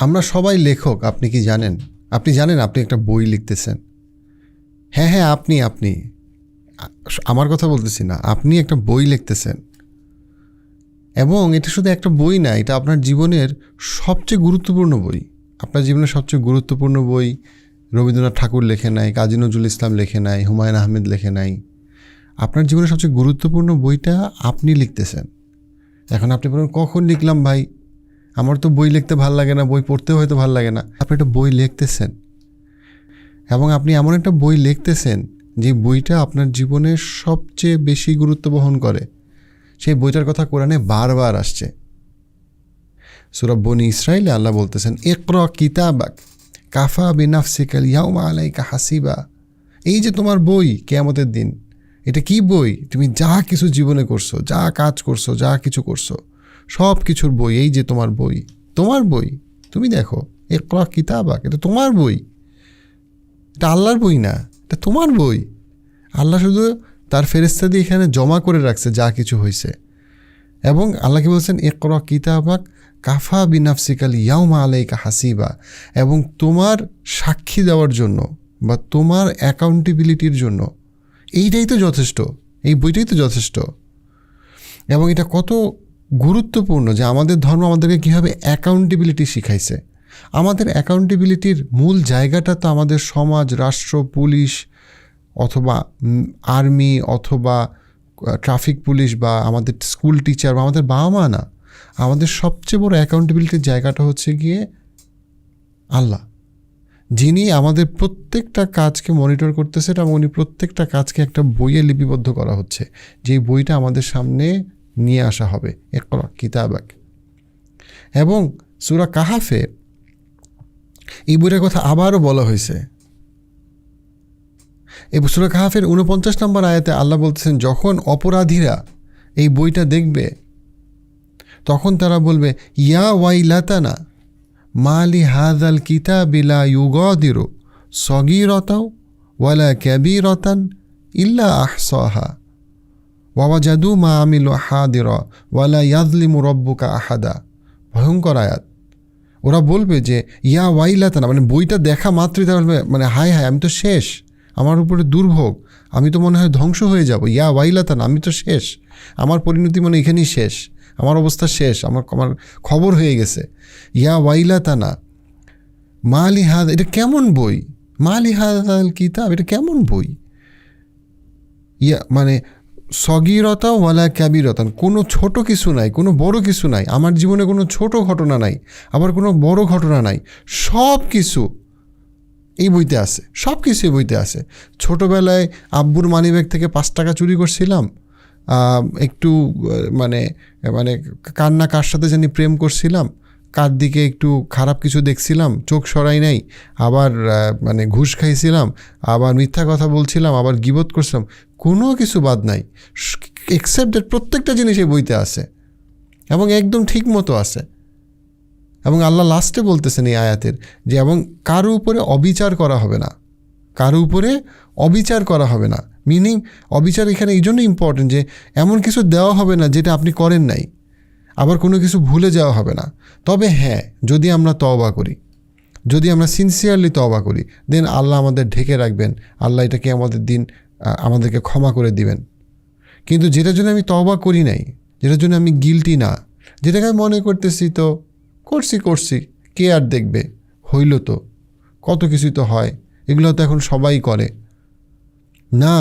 আমরা সবাই লেখক, আপনি কি জানেন? আপনি জানেন আপনি একটা বই লিখতেছেন। হ্যাঁ হ্যাঁ আপনি আপনি। আমার কথা বলতেছি না, আপনি একটা বই লিখতেছেন। এবং এটা শুধু একটা বই না, এটা আপনার জীবনের সবচেয়ে গুরুত্বপূর্ণ বই। আপনার জীবনের সবচেয়ে গুরুত্বপূর্ণ বই রবীন্দ্রনাথ ঠাকুর লেখে নাই, কাজী নজরুল ইসলাম লেখে নাই, হুমায়ুন আহমেদ লেখে নাই। আপনার জীবনের সবচেয়ে গুরুত্বপূর্ণ বইটা আপনি লিখতেছেন। এখন আপনি বলেন, কখন লিখলাম ভাই? আমার তো বই লিখতে ভালো লাগে না, বই পড়তেও হয়তো ভালো লাগে না। আপনি একটা বই লিখতেছেন এবং আপনি এমন একটা বই লিখতেছেন যে বইটা আপনার জীবনে সবচেয়ে বেশি গুরুত্ব বহন করে। সেই বইটার কথা কোরআনে বারবার আসছে। সুরব বনি ইসরায়েলে আল্লাহ বলতেছেন একর কিতাবাক কাফা বিনাফসিকাল ইয়াউমা আলাইকা হাসিবা। এই যে তোমার বই কেয়ামতের দিন, এটা কি বই? তুমি যা কিছু জীবনে করছ, যা কাজ করছ, যা কিছু করছ সব কিছুর বই, এই যে তোমার বই তোমার বই, তুমি দেখো একর কিতাবাক এটা তোমার বই। এটা আল্লাহর বই না, এটা তোমার বই। আল্লাহ শুধু তার ফেরেস্তা দিয়ে এখানে জমা করে রাখছে যা কিছু হয়েছে। এবং আল্লাহকে বলছেন? একর কিতাবাক কাফা বিনাফসিকাল ইয়াউমা আলাইকা হাসিবা। এবং তোমার সাক্ষী দেওয়ার জন্য বা তোমার অ্যাকাউন্টেবিলিটির জন্য, এইটাই তো যথেষ্ট, এই বইটাই তো যথেষ্ট। এবং এটা কত গুরুত্বপূর্ণ যে আমাদের ধর্ম আমাদেরকে কীভাবে অ্যাকাউন্টেবিলিটি শিখাইছে। আমাদের অ্যাকাউন্টেবিলিটির মূল জায়গাটা তো আমাদের সমাজ, রাষ্ট্র, পুলিশ অথবা আর্মি অথবা ট্রাফিক পুলিশ বা আমাদের স্কুল টিচার বা আমাদের বাবা মা না। আমাদের সবচেয়ে বড় অ্যাকাউন্টেবিলিটির জায়গাটা হচ্ছে গিয়ে আল্লাহ। যিনি আমাদের প্রত্যেকটা কাজকে মনিটর করতেছে এবং উনি প্রত্যেকটা কাজকে একটা বইয়ে লিপিবদ্ধ করা হচ্ছে। যেই বইটা আমাদের সামনে নিয়ে আসা হবে। একরা কিতাবাক। এবং সুরা কাহাফে এই বইটার কথা আবারও বলা হয়েছে। এই সুরা কাহাফের উনপঞ্চাশ নম্বর আয়াতে আল্লাহ বলতেছেন, যখন অপরাধীরা এই বইটা দেখবে, তখন তারা বলবে, ইয়া ওয়াইলাতানা, মালি হাজাল কিতাবিলা ইউগদিরু সগিরতাও ওয়ালা ক্যাবিরতান ইল্লা আহসাহা। ওয়াওয়াজাদু মা আমিলু হাদির ওয়ালা ইয়াজলিমু রব্বুকা আহাদা ভয়ঙ্কর আয়াত। ওরা বলবে যে, ইয়া ওয়াইলাতানা মানে বইটা দেখা মাত্রই তারা বলবে মানে হায় হায়, আমি তো শেষ। আমার উপরে দুর্ভোগ। আমি তো মনে হয় ধ্বংস হয়ে যাব। ইয়া ওয়াইলাতানা, আমি তো শেষ। আমার পরিণতি মনে এখানেই শেষ। আমার অবস্থা শেষ। আমার আমার খবর হয়ে গেছে। ইয়া ওয়াইলাতানা মালি হাদ, এটা কেমন বই? মালি হাদাল কিতাব, এটা কেমন বই? ইয়া মানে সগিরতা ওয়ালা ক্যাবিরতান কোনো ছোট কিছু নাই, কোনো বড় কিছু নাই, আমার জীবনে কোনো ছোট ঘটনা নাই, আবার কোনো বড় ঘটনা নাই, সব কিছু এই বইতে আছে, সব কিছু এই বইতে আছে। ছোটোবেলায় আব্বুর মানিব্যাগ থেকে পাঁচ টাকা চুরি করছিলাম একটু মানে মানে কান্না কার সাথে জানি প্রেম করছিলাম কার দিকে একটু খারাপ কিছু দেখছিলাম, চোখ সরাই নাই, আবার মানে ঘুষ খাইছিলাম, আবার মিথ্যা কথা বলছিলাম, আবার গিবোধ করছিলাম, কোনো কিছু বাদ নাই। এক্সেপ্ট প্রত্যেকটা জিনিস এই বইতে আছে, এবং একদম ঠিক মতো আছে। এবং আল্লাহ লাস্টে বলতেছেন এই আয়াতের যে, এবং কারও উপরে অবিচার করা হবে না। কারও উপরে অবিচার করা হবে না। মিনিং অবিচার এখানে এই জন্য ইম্পর্টেন্ট যে, এমন কিছু দেওয়া হবে না যেটা আপনি করেন নাই। আবার কোনো কিছু ভুলে যাওয়া হবে না। তবে হ্যাঁ যদি আমরা তওবা করি, যদি আমরা সিনসিয়ারলি তওবা করি দেন আল্লাহ আমাদের ঢেকে রাখবেন, আল্লাহ এটাকে আমাদের দিন আমাদেরকে ক্ষমা করে দিবেন। কিন্তু যেটার জন্য আমি তওবা করি নাই, যেটার জন্য আমি গিলটি না, যেটাকে আমি মনে করতেছি তো, করছি করছি, কে আর দেখবে? হইল তো, কত কিছুই তো হয়, এগুলো তো এখন সবাই করে। না,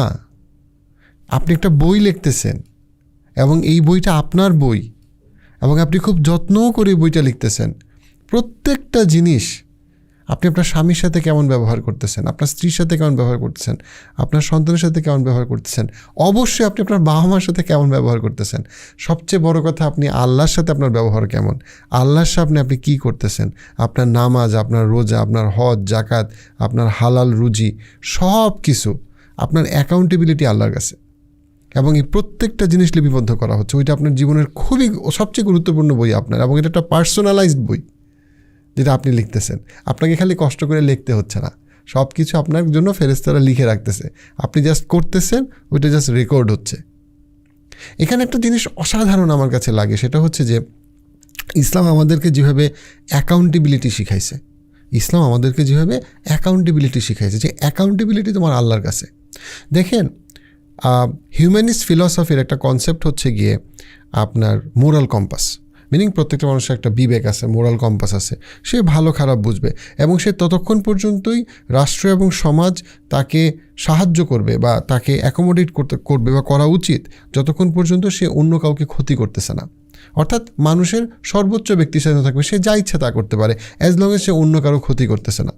আপনি একটা বই লিখতেছেন, এবং এই বইটা আপনার বই এবং আপনি খুব যত্নও করে বইটা লিখতেছেন। প্রত্যেকটা জিনিস, আপনি আপনার স্বামীর সাথে কেমন ব্যবহার করতেছেন? আপনার স্ত্রীর সাথে কেমন ব্যবহার করতেছেন? আপনার সন্তানের সাথে কেমন ব্যবহার করতেছেন? অবশ্যই আপনি আপনার বাবা মার সাথে কেমন ব্যবহার করতেছেন? সবচেয়ে বড় কথা, আপনি আল্লাহর সাথে আপনার ব্যবহার কেমন? আল্লাহর সামনে আপনি কী করতেছেন? আপনার নামাজ, আপনার রোজা, আপনার হজ জাকাত আপনার হালাল রুজি সব কিছু আপনার অ্যাকাউন্টেবিলিটি আল্লাহর কাছে। এবং এই প্রত্যেকটা জিনিস লিপিবদ্ধ করা হচ্ছে। ওইটা আপনার জীবনের খুবই সবচেয়ে গুরুত্বপূর্ণ বই আপনার এবং এটা একটা পার্সোনালাইজড বই যেটা আপনি লিখতেছেন। আপনাকে খালি কষ্ট করে লিখতে হচ্ছে না। সব কিছু আপনার জন্য ফেরেস্তারা লিখে রাখতেছে। আপনি জাস্ট করতেছেন, ওইটা জাস্ট রেকর্ড হচ্ছে। এখানে একটা জিনিস অসাধারণ আমার কাছে লাগে, সেটা হচ্ছে যে ইসলাম আমাদেরকে যেভাবে অ্যাকাউন্টেবিলিটি শিখাইছে। ইসলাম আমাদেরকে যেভাবে অ্যাকাউন্টেবিলিটি শিখাইছে, যে অ্যাকাউন্টেবিলিটি তোমার আল্লাহর কাছে। দেখেন হিউম্যানিস্ট ফিলসফির একটা কনসেপ্ট হচ্ছে গিয়ে আপনার মোরাল কম্পাস মিনিং প্রত্যেকটা মানুষের একটা বিবেক আছে মোরাল কম্পাস আছে। সে ভালো, খারাপ বুঝবে এবং সে ততক্ষণ পর্যন্তই রাষ্ট্র এবং সমাজ তাকে সাহায্য করবে বা তাকে অ্যাকোমোডেট করতে, করবে বা করা উচিত যতক্ষণ পর্যন্ত সে অন্য কাউকে ক্ষতি করতেছে না। অর্থাৎ মানুষের সর্বোচ্চ ব্যক্তি স্বাধীনতা থাকবে, সে যা ইচ্ছা তা করতে পারে অ্যাজ লং এজ সে অন্য কারও ক্ষতি করতেছে না।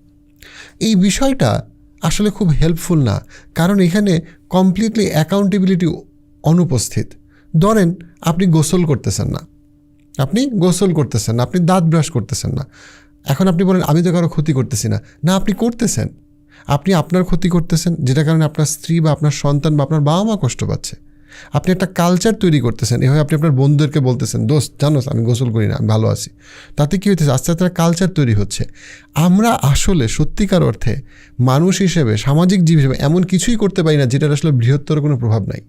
এই বিষয়টা আসলে খুব হেল্পফুল না, কারণ এখানে কমপ্লিটলি অ্যাকাউন্টেবিলিটি অনুপস্থিত। ধরেন, আপনি গোসল করতেছেন না। আপনি গোসল করতেছেন না, আপনি দাঁত ব্রাশ করতেছেন না। এখন আপনি বলেন, আমি তো কারও ক্ষতি করতেছি না। না, আপনি করতেছেন। আপনি আপনার ক্ষতি করতেছেন যেটা কারণে আপনার স্ত্রী বা আপনার সন্তান বা আপনার বাবা মা কষ্ট পাচ্ছে। আপনি একটা কালচার তৈরি করতেছেন, এভাবে আপনি আপনার বন্ধুদেরকে বলতেছেন, দোস্ত, জানোস, আমি গোসল করি না, আমি ভালো আছি। তাতে কী হইতেছে, আস্তে আস্তে কালচার তৈরি হচ্ছে। আমরা আসলে সত্যিকার অর্থে মানুষ হিসেবে, সামাজিক জীব হিসেবে এমন কিছুই করতে পারি না, যেটার আসলে বৃহত্তর কোনো প্রভাব নাই।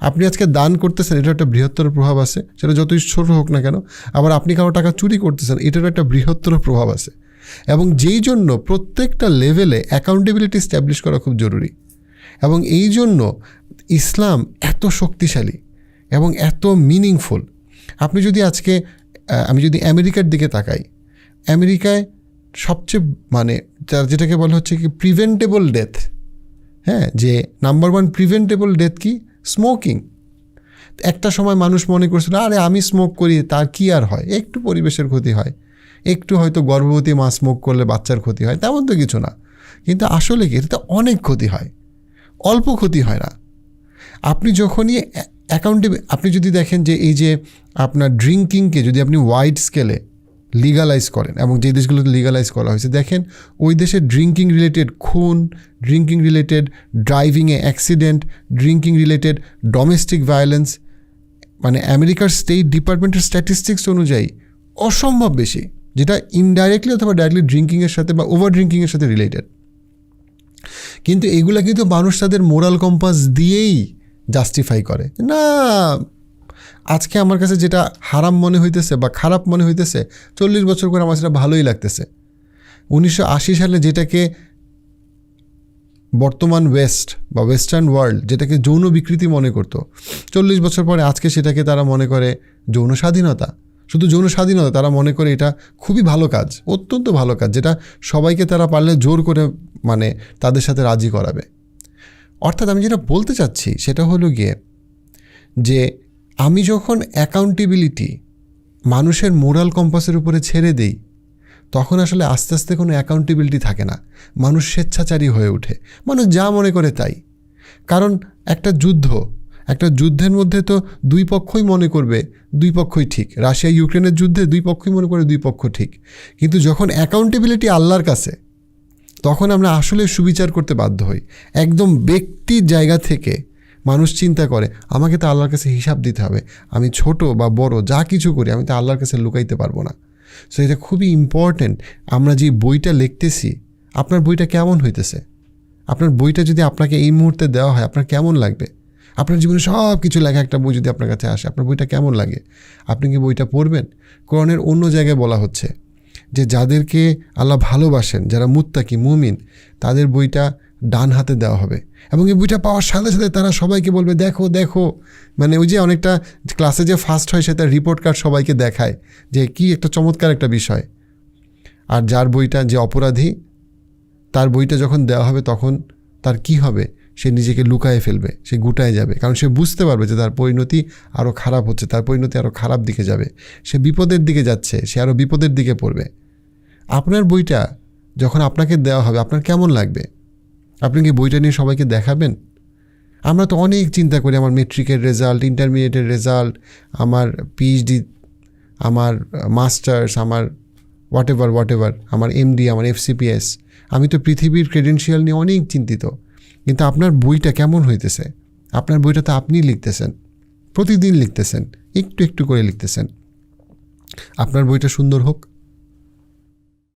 আপনি আজকে দান করতেছেন, এটার একটা বৃহত্তর প্রভাব আছে, সেটা যতই ছোট হোক না কেন, আবার আপনি কারও টাকা চুরি করতেছেন, এটারও একটা বৃহত্তর প্রভাব আছে। এবং যেই জন্য প্রত্যেকটা লেভেলে অ্যাকাউন্টেবিলিটি স্ট্যাবলিশ করা খুব জরুরি। এবং এই জন্য ইসলাম এত শক্তিশালী এবং এত মিনিংফুল আপনি যদি আজকে আমি যদি আমেরিকার দিকে তাকাই, আমেরিকায় সবচেয়ে মানে যেটাকে বলা হচ্ছে কি প্রিভেন্টেবল ডেথ হ্যাঁ যে নাম্বার ওয়ান প্রিভেন্টেবল ডেথ কি? স্মোকিং একটা সময় মানুষ মনে করছিল, আরে, আমি স্মোক করি, তার কি আর হয়? একটু পরিবেশের ক্ষতি হয়। একটু হয়তো গর্ভবতী মা স্মোক করলে বাচ্চার ক্ষতি হয়, তেমন তো কিছু না। কিন্তু আসলে কি? এটাতে অনেক ক্ষতি হয়। অল্প ক্ষতি হয় না। আপনি যখনই অ্যাকাউন্টে আপনি যদি দেখেন যে এই যে আপনার ড্রিঙ্কিংকে যদি আপনি ওয়াইড স্কেলে লিগালাইজ করেন এবং যে দেশগুলোতে লিগালাইজ করা হয়েছে, দেখেন ওই দেশে ড্রিঙ্কিং রিলেটেড খুন drinking related ড্রাইভিংয়ে accident drinking related domestic violence মানে আমেরিকার স্টেট ডিপার্টমেন্টের স্ট্যাটিস্টিক্স অনুযায়ী অসম্ভব বেশি, যেটা ইনডাইরেক্টলি অথবা ডাইরেক্টলি ড্রিঙ্কিংয়ের সাথে বা ওভার ড্রিঙ্কিংয়ের সাথে রিলেটেড কিন্তু এগুলা কিন্তু মানুষ তাদের মোরাল কম্পাস দিয়েই জাস্টিফাই করে। না, আজকে আমার কাছে যেটা হারাম মনে হইতেছে বা খারাপ মনে হইতেছে, চল্লিশ বছর করে আমার সেটা ভালোই লাগতেছে। উনিশশো আশি সালে যেটাকে বর্তমান ওয়েস্ট বা ওয়েস্টার্ন ওয়ার্ল্ড যেটাকে যৌন বিকৃতি মনে করতো, চল্লিশ বছর পরে আজকে সেটাকে তারা মনে করে যৌন স্বাধীনতা। শুধু যৌন স্বাধীনতা, তারা মনে করে এটা খুবই ভালো কাজ, অত্যন্ত ভালো কাজ, যেটা সবাইকে তারা পারলে জোর করে মানে তাদের সাথে রাজি করাবে। অর্থাৎ আমি যেটা বলতে চাচ্ছি সেটা হলো গিয়ে যে আমি যখন অ্যাকাউন্টেবিলিটি মানুষের মোরাল কম্পাসের উপরে ছেড়ে দেই, তখন আসলে আস্তে আস্তে কোনো অ্যাকাউন্টেবিলিটি থাকে না। মানুষ স্বেচ্ছাচারী হয়ে ওঠে। মানুষ যা মনে করে তাই। কারণ একটা যুদ্ধ, একটা যুদ্ধের মধ্যে তো দুই পক্ষই মনে করবে, দুই পক্ষই ঠিক। রাশিয়া ইউক্রেনের যুদ্ধে দুই পক্ষই মনে করে দুই পক্ষ ঠিক। কিন্তু যখন অ্যাকাউন্টেবিলিটি আল্লাহর কাছে তখন আমরা আসলে সুবিচার করতে বাধ্য হই। একদম ব্যক্তির জায়গা থেকে মানুষ চিন্তা করে, আমাকে তো আল্লাহর কাছে হিসাব দিতে হবে। আমি ছোট বা বড়, যা কিছু করি, আমি তো আল্লাহর কাছে লুকাইতে পারব না। সো এটা খুবই ইম্পর্ট্যান্ট আমরা যে বইটা লিখতেছি, আপনার বইটা কেমন হইতেছে? আপনার বইটা যদি আপনাকে এই মুহূর্তে দেওয়া হয়, আপনার কেমন লাগবে? আপনার জীবনে সব কিছু লেখা একটা বই যদি আপনার কাছে আসে, আপনার বইটা কেমন লাগে? আপনি কি বইটা পড়বেন? কোরআনের অন্য জায়গায় বলা হচ্ছে যে যাদেরকে আল্লাহ ভালোবাসেন, যারা মুত্তাকি, মুমিন, তাদের বইটা ডান হাতে দেওয়া হবে। এবং এই বইটা পাওয়ার সাথে সাথে তারা সবাইকে বলবে, দেখো দেখো। মানে ওই যে অনেকটা ক্লাসে যে ফার্স্ট হয়, সেটা রিপোর্ট কার্ড সবাইকে দেখায় যে কি একটা চমৎকার একটা বিষয়। আর যার বইটা যে অপরাধী, তার বইটা যখন দেওয়া হবে, তখন তার কি হবে? সে নিজেকে লুকায়ে ফেলবে, সে গুটায় যাবে। কারণ সে বুঝতে পারবে যে তার পরিণতি আরও খারাপ হচ্ছে, তার পরিণতি আরও খারাপ দিকে যাবে। সে বিপদের দিকে যাচ্ছে, সে আরও বিপদের দিকে পড়বে। আপনার বইটা যখন আপনাকে দেওয়া হবে, আপনার কেমন লাগবে? আপনি কি বইটা নিয়ে সবাইকে দেখাবেন? আমরা তো অনেক চিন্তা করি আমার মেট্রিকের রেজাল্ট, ইন্টারমিডিয়েটের রেজাল্ট, আমার পিএইচডি আমার মাস্টার্স, আমার হোয়াট এভার হোয়াট এভার আমার এমডি আমার এফসিপিএস আমি তো পৃথিবীর ক্রেডেন্সিয়াল নিয়ে অনেক চিন্তিত। কিন্তু আপনার বইটা কেমন হইতেছে? আপনার বইটা তো আপনি লিখতেছেন। প্রতিদিন লিখতেছেন, একটু একটু করে লিখতেছেন। আপনার বইটা সুন্দর হোক